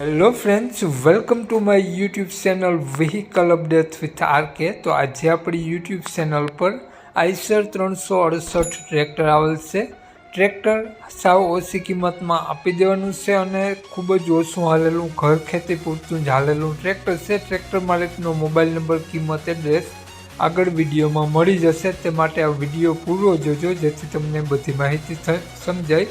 Hello friends welcome to my YouTube channel vehicle update with RK તો આજે આપણી YouTube channel પર Eicher ત્રણસો અડસઠ ટ્રેક્ટર આવેલ છે. ટ્રેક્ટર સાવ ઓછી કિંમતમાં આપી દેવાનું છે અને ખૂબ જ ઓછું હાલેલું ઘર ખેતી પૂરતું જ હાલેલું ટ્રેક્ટર છે. ટ્રેક્ટર માલિકનો મોબાઈલ નંબર કિંમત એડ્રેસ આગળ વિડીયોમાં મળી જશે. તે માટે આ વીડિયો પૂરો જોજો, જેથી તમને બધી માહિતી સમજાય.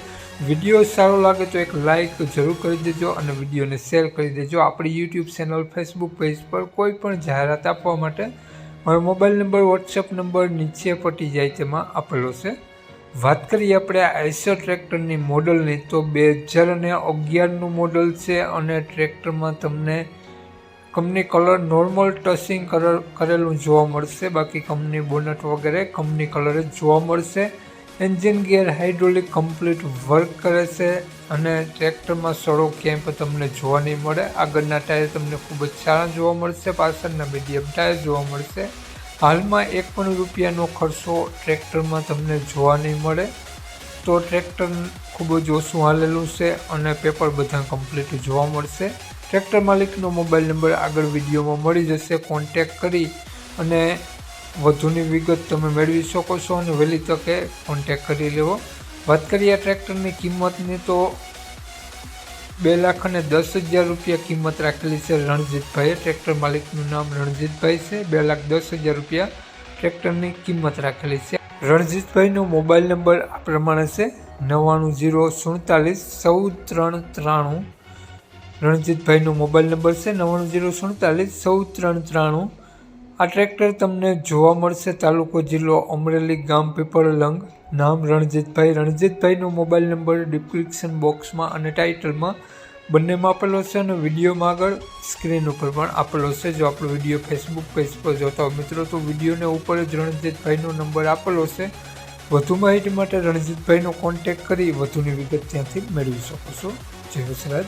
વીડિયો સારો લાગે તો એક લાઇક જરૂર કરી દેજો અને વિડીયોને શેર કરી દેજો. આપણી યુટ્યુબ ચેનલ, ફેસબુક પેજ પર કોઈ પણ જાહેરાત આપવા માટે મારો મોબાઈલ નંબર વોટ્સઅપ નંબર નીચે પટી જાય તેમાં આપેલો છે. વાત કરીએ આપણે આ એસર ટ્રેક્ટરની મોડલની. તો બે હજાર અને અગિયારનું મોડલ છે અને ટ્રેક્ટરમાં તમને company colour normal touching colour કરેલું જોવા મળશે. બાકી કંપની બોનટ વગેરે કંપની કલર જ જોવા મળશે. Engine gear hydraulic complete work કરે છે અને ટ્રેક્ટરમાં સડો પણ તમને જોવા નહીં મળે. આગળના ટાયર તમને ખૂબ જ સારા જોવા મળશે. પાછળના મીડિયમ ટાયર જોવા મળશે. હાલમાં એક પણ રૂપિયાનો ખર્ચો ટ્રેક્ટરમાં તમને જોવા નહીં મળે. તો ટ્રેક્ટર ખૂબ જ ઓછું હાલેલું છે અને પેપર બધા કમ્પ્લીટ જોવા મળશે. ટ્રેક્ટર માલિકનો મોબાઈલ નંબર આગળ વિડીયોમાં મળી જશે. કોન્ટેક કરી અને વધુની વિગત તમે મેળવી શકો છો અને વહેલી તકે કોન્ટેક કરી લેવો. વાત કરીએ ટ્રેક્ટરની કિંમતની તો બે લાખ અને દસ હજાર રૂપિયા કિંમત રાખેલી છે રણજીતભાઈએ. ટ્રેક્ટર માલિકનું નામ રણજીતભાઈ છે. બે લાખ દસ હજાર રૂપિયા ટ્રેક્ટરની કિંમત રાખેલી છે. રણજીતભાઈનો મોબાઈલ નંબર આ પ્રમાણે છે નવ્વાણું જીરો સુડતાલીસ ચૌદ ત્રણ ત્રાણું રણજીતભાઈનો મોબાઈલ નંબર છે નવ્વાણું જીરો સુડતાલીસ ચૌદ ત્રણ ત્રાણું. આ ટ્રેક્ટર તમને જોવા મળશે તાલુકો જિલ્લો અમરેલી ગામ પીપળલંગ. નામ રણજીતભાઈ. રણજીતભાઈનો મોબાઈલ નંબર ડિસ્ક્રિપ્શન બોક્સમાં અને ટાઇટલમાં બંનેમાં આપેલો છે અને વિડીયોમાં આગળ સ્ક્રીન ઉપર પણ આપેલો છે. જો આપણો વીડિયો ફેસબુક પેજ પર જોતા હોય મિત્રો, તો વિડીયોને ઉપર જ રણજીતભાઈનો નંબર આપેલો છે. વધુ માહિતી માટે રણજીતભાઈનો કોન્ટેક કરી વધુની વિગત ત્યાંથી મેળવી શકો છો. જય વસરાજ